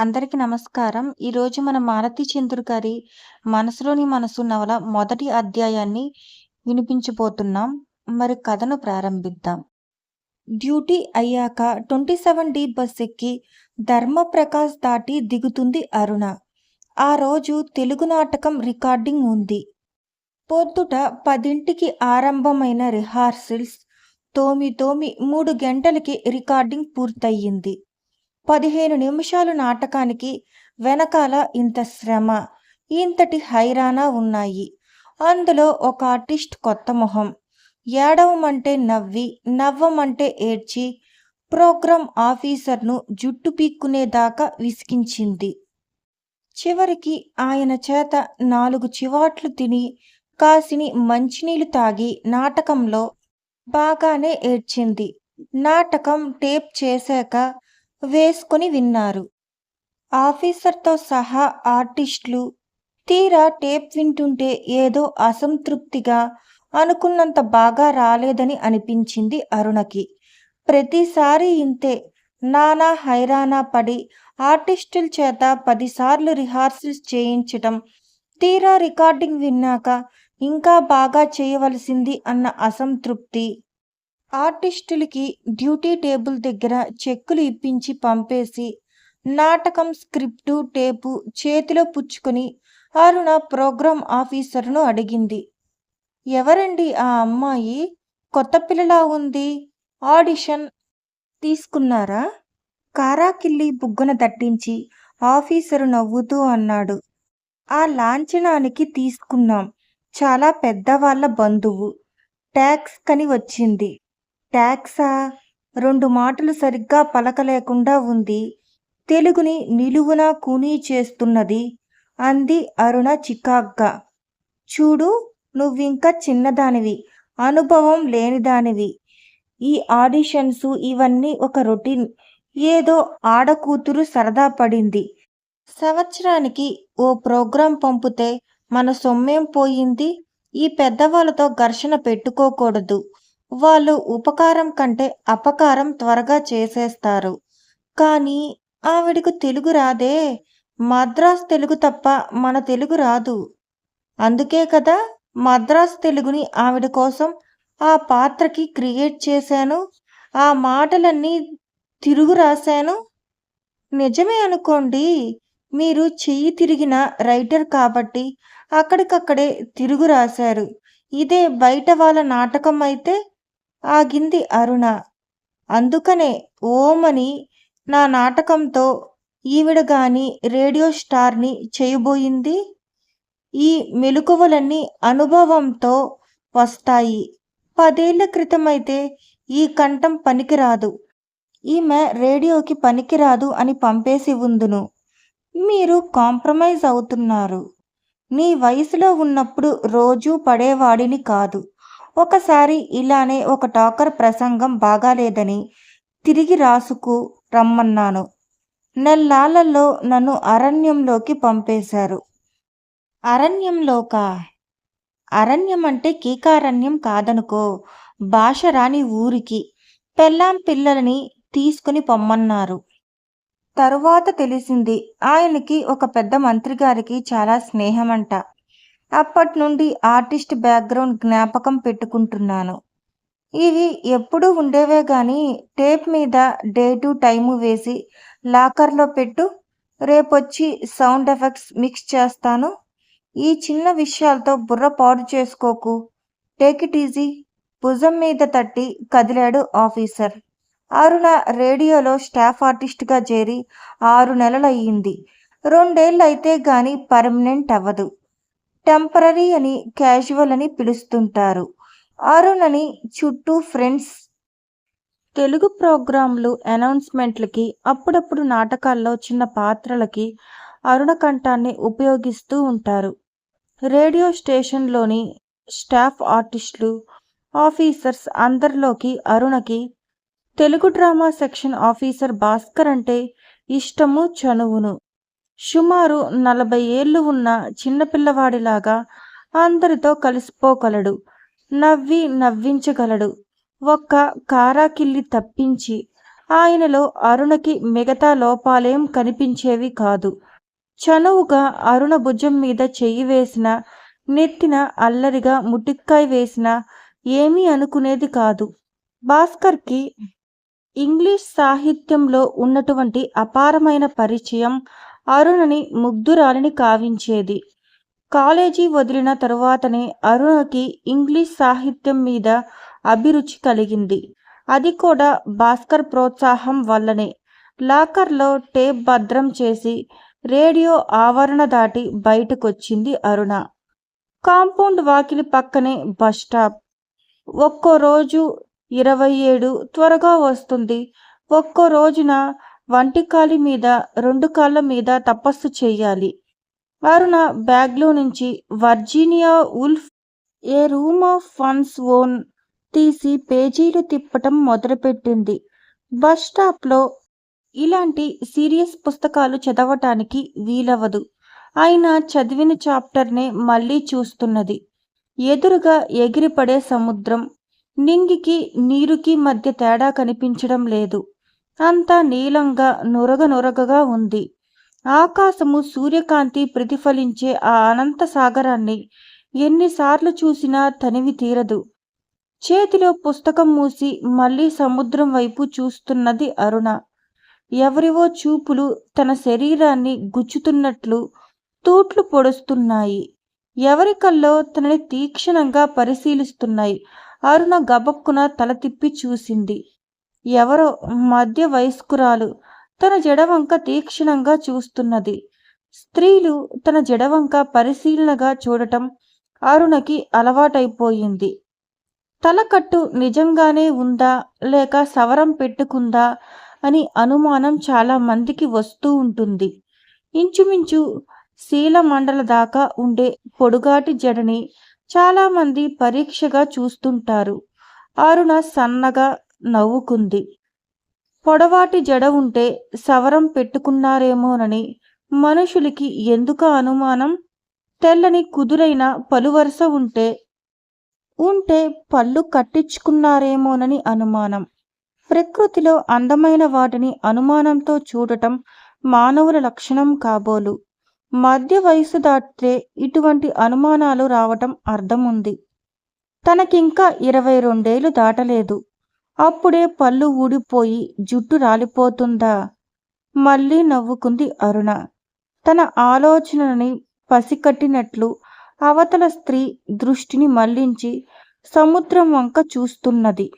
అందరికీ నమస్కారం. ఈరోజు మన మారతి చంద్రు గారి 'మనసులోని మనసు' నవల మొదటి అధ్యాయాన్ని వినిపించబోతున్నాం. మరి కథను ప్రారంభిద్దాం. డ్యూటీ అయ్యాక 27 బస్ ఎక్కి ధర్మప్రకాశ్ దాటి దిగుతుంది అరుణ. ఆ రోజు తెలుగు నాటకం రికార్డింగ్ ఉంది. పొద్దుట పదింటికి ఆరంభమైన రిహార్సల్స్ తోమి తోమి మూడు గంటలకి రికార్డింగ్ పూర్తయింది. పదిహేను నిమిషాలు నాటకానికి వెనకాల ఇంత శ్రమ, ఇంతటి హైరానా ఉన్నాయి. అందులో ఒక ఆర్టిస్ట్ కొత్త మొహం. ఏడవమంటే నవ్వి, నవ్వమంటే ఏడ్చి ప్రోగ్రాం ఆఫీసర్ను జుట్టు పీక్కునేదాకా విసిగించింది. చివరికి ఆయన చేత నాలుగు చివాట్లు తిని, కాసిని మంచినీళ్ళు తాగి నాటకంలో బాగానే ఏడ్చింది. నాటకం టేప్ చేశాక వేసుకుని విన్నారు. ఆఫీసర్తో సహా ఆర్టిస్టులు. తీరా టేప్ వింటుంటే ఏదో అసంతృప్తిగా, అనుకున్నంత బాగా రాలేదని అనిపించింది అరుణకి. ప్రతిసారి ఇంతే నానా హైరానా పడి ఆర్టిస్టుల చేత పదిసార్లు రిహార్సల్స్ చేయించటం, తీరా రికార్డింగ్ విన్నాక ఇంకా బాగా చేయవలసింది అన్న అసంతృప్తి. ఆర్టిస్టులకి డ్యూటీ టేబుల్ దగ్గర చెక్కులు ఇప్పించి పంపేసి, నాటకం స్క్రిప్టు, టేపు చేతిలో పుచ్చుకొని అరుణ ప్రోగ్రాం ఆఫీసర్ను అడిగింది. ఎవరండి ఆ అమ్మాయి? కొత్త పిల్లలా ఉంది. ఆడిషన్ తీసుకున్నారా? కారాకిల్లి బుగ్గన దట్టించి ఆఫీసరు నవ్వుతూ అన్నాడు. ఆ లాంఛనానికి తీసుకున్నాం. చాలా పెద్దవాళ్ళ బంధువు. ట్యాక్స్ కని వచ్చింది. ట్యాక్సా రెండు మాటలు సరిగ్గా పలకలేకుండా ఉంది. తెలుగుని నిలువున కూనీ చేస్తున్నది అంది అరుణ చికాగ్గా. చూడు నువ్వింకా చిన్నదానివి. అనుభవం లేనిదానివి. ఈ ఆడిషన్సు ఇవన్నీ ఒక రొటీన్. ఏదో ఆడకూతురు సరదా పడింది. సంవత్సరానికి ఓ ప్రోగ్రాం పంపితే మన సొమ్మేం పోయింది? ఈ పెద్దవాళ్ళతో ఘర్షణ పెట్టుకోకూడదు. వాళ్ళు ఉపకారం కంటే అపకారం త్వరగా చేసేస్తారు. కానీ ఆవిడకు తెలుగు రాదే. మద్రాస్ తెలుగు తప్ప మన తెలుగు రాదు. అందుకే కదా మద్రాస్ తెలుగుని ఆవిడ కోసం ఆ పాత్రకి క్రియేట్ చేశాను. ఆ మాటలన్నీ తిరుగు రాశాను. నిజమే అనుకోండి. మీరు చెయ్యి తిరిగిన రైటర్ కాబట్టి అక్కడికక్కడే తిరుగు రాశారు. ఇదే బయట వాళ్ళ నాటకం అయితే ఆగింది అరుణ. అందుకనే ఓమని నా నాటకంతో ఈవిడ గాని రేడియో స్టార్ని చేయబోయింది. ఈ మెలుకువలన్నీ అనుభవంతో వస్తాయి. పదేళ్ళ క్రితమైతే ఈ కంఠం పనికిరాదు. ఈమె రేడియోకి పనికిరాదు అని పంపేసి ఉందును మీరు కాంప్రమైజ్ అవుతున్నారు. నీ వయసులో ఉన్నప్పుడు రోజూ పడేవాడిని కాదు. ఒకసారి ఇలానే ఒక టాకర్ ప్రసంగం బాగాలేదని తిరిగి రాసుకు రమ్మన్నాను. నెల్లాళ్ళలో నన్ను అరణ్యంలోకి పంపేశారు. అరణ్యంలోకా? అరణ్యం అంటే కీకారణ్యం కాదనుకో. భాష రాని ఊరికి పెళ్ళాం పిల్లలని తీసుకుని పొమ్మన్నారు. తరువాత తెలిసింది ఆయనకి ఒక పెద్ద మంత్రి గారికి చాలా స్నేహమంట. అప్పటి నుండి ఆర్టిస్ట్ బ్యాక్గ్రౌండ్ జ్ఞాపకం పెట్టుకుంటున్నాను. ఇవి ఎప్పుడూ ఉండేవే గాని టేప్ మీద డే టు టైము వేసి లాకర్లో పెట్టు. రేపొచ్చి సౌండ్ ఎఫెక్ట్స్ మిక్స్ చేస్తాను. ఈ చిన్న విషయాలతో బుర్ర పాడు చేసుకోకు. ఇట్ ఈజీ భుజం మీద తట్టి కదిలాడు ఆఫీసర్. అరుణ రేడియోలో స్టాఫ్ ఆర్టిస్ట్గా చేరి ఆరు నెలలయ్యింది. రెండేళ్ళయితే గాని పర్మనెంట్ అవ్వదు. టెంపరరీ అని క్యాజువల్ అని పిలుస్తుంటారు. అరుణని చుట్టూ ఫ్రెండ్స్. తెలుగు ప్రోగ్రాంలు అనౌన్స్మెంట్లకి అప్పుడప్పుడు నాటకాల్లో చిన్న పాత్రలకి అరుణ కంఠాన్ని ఉపయోగిస్తూ ఉంటారు. రేడియో స్టేషన్లోని స్టాఫ్ ఆర్టిస్టులు, ఆఫీసర్స్ అందరిలోకి అరుణకి Telugu drama section officer Bhaskar అంటే ఇష్టము చనువును. సుమారు నలభై ఏళ్ళు ఉన్న చిన్నపిల్లవాడిలాగా అందరితో కలిసిపోగలడు. నవ్వి నవ్వించగలడు. ఒక్క కారాకిల్లి తప్పించి. ఆయనలో అరుణకి మిగతా లోపాలేం కనిపించేవి కాదు చనువుగా అరుణ భుజం మీద చెయ్యి వేసిన నెత్తిన అల్లరిగా ముటిక్కాయ వేసిన ఏమీ అనుకునేది కాదు భాస్కర్కి ఇంగ్లీష్ సాహిత్యంలో ఉన్నటువంటి అపారమైన పరిచయం అరుణని ముగ్ధురాలిని కావించేది. కాలేజీ వదిలిన తరువాతనే అరుణకి ఇంగ్లీష్ సాహిత్యం మీద అభిరుచి కలిగింది. అది కూడా భాస్కర్ ప్రోత్సాహం వల్లనే. లాకర్లో టేప్ భద్రం చేసి రేడియో ఆవరణ దాటి బయటకొచ్చింది అరుణ. కాంపౌండ్ వాకిలి పక్కనే బస్ స్టాప్. ఒక్కో రోజు ఇరవై ఏడు త్వరగా వస్తుంది. ఒక్కో రోజున వంటికాలి మీద రెండు కాళ్ళ మీద తపస్సు చేయాలి. అరుణ బ్యాగ్లో నుంచి Virginia Woolf a room of one's own తీసి పేజీలు తిప్పటం మొదలుపెట్టింది. బస్ స్టాప్లో ఇలాంటి సీరియస్ పుస్తకాలు చదవటానికి వీలవదు అయినా చదివిన చాప్టర్నే మళ్ళీ చూస్తున్నది. ఎదురుగా ఎగిరిపడే సముద్రం నింగికి నీరుకి మధ్య తేడా కనిపించడం లేదు. అంతా నీలంగా నురగ నురగగా ఉంది. ఆకాశము సూర్యకాంతి ప్రతిఫలించే ఆ అనంత సాగరాన్ని ఎన్నిసార్లు చూసినా తనివి తీరదు. చేతిలో పుస్తకం మూసి మళ్ళీ సముద్రం వైపు చూస్తున్నది అరుణ. ఎవరివో చూపులు తన శరీరాన్ని గుచ్చుతున్నట్లు తూట్లు పొడుస్తున్నాయి. ఎవరి కల్లో తనని తీక్షణంగా పరిశీలిస్తున్నాయి. అరుణ గబక్కున తల తిప్పి చూసింది. ఎవరో మధ్య వయస్కురాలు తన జడవంక తీక్షణంగా చూస్తున్నది. స్త్రీలు తన జడవంక పరిశీలనగా చూడటం అరుణకి అలవాటైపోయింది. తలకట్టు నిజంగానే ఉందా? లేక సవరం పెట్టుకుందా? అని అనుమానం చాలా మందికి వస్తూ ఉంటుంది. ఇంచుమించు శీలమండల దాకా ఉండే పొడుగాటి జడని చాలామంది పరీక్షగా చూస్తుంటారు. అరుణ సన్నగా నవ్వుకుంది. పొడవాటి జడ ఉంటే సవరం పెట్టుకున్నారేమోనని మనుషులకి ఎందుకు అనుమానం? తెల్లని కుదురైన పలువరుస ఉంటే ఉంటే పళ్ళు కట్టించుకున్నారేమోనని అనుమానం. ప్రకృతిలో అందమైన వాటిని అనుమానంతో చూడటం మానవుల లక్షణం కాబోలు. మధ్య వయసు దాటితే ఇటువంటి అనుమానాలు రావటం అర్థం ఉంది తనకింకా ఇరవై రెండేళ్ళు దాటలేదు. అప్పుడే పళ్ళు ఊడిపోయి జుట్టు రాలిపోతుందా? మళ్ళీ నవ్వుకుంది అరుణ. తన ఆలోచనని పసికట్టినట్లు అవతల స్త్రీ దృష్టిని మళ్ళించి సముద్రం వంక చూస్తున్నది.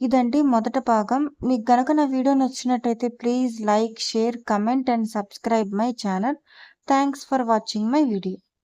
ఇదండి మొదట భాగం. మీకు గనక నా వీడియో నచ్చినట్టయితే please like share comment and subscribe my channel. Thanks for watching my video.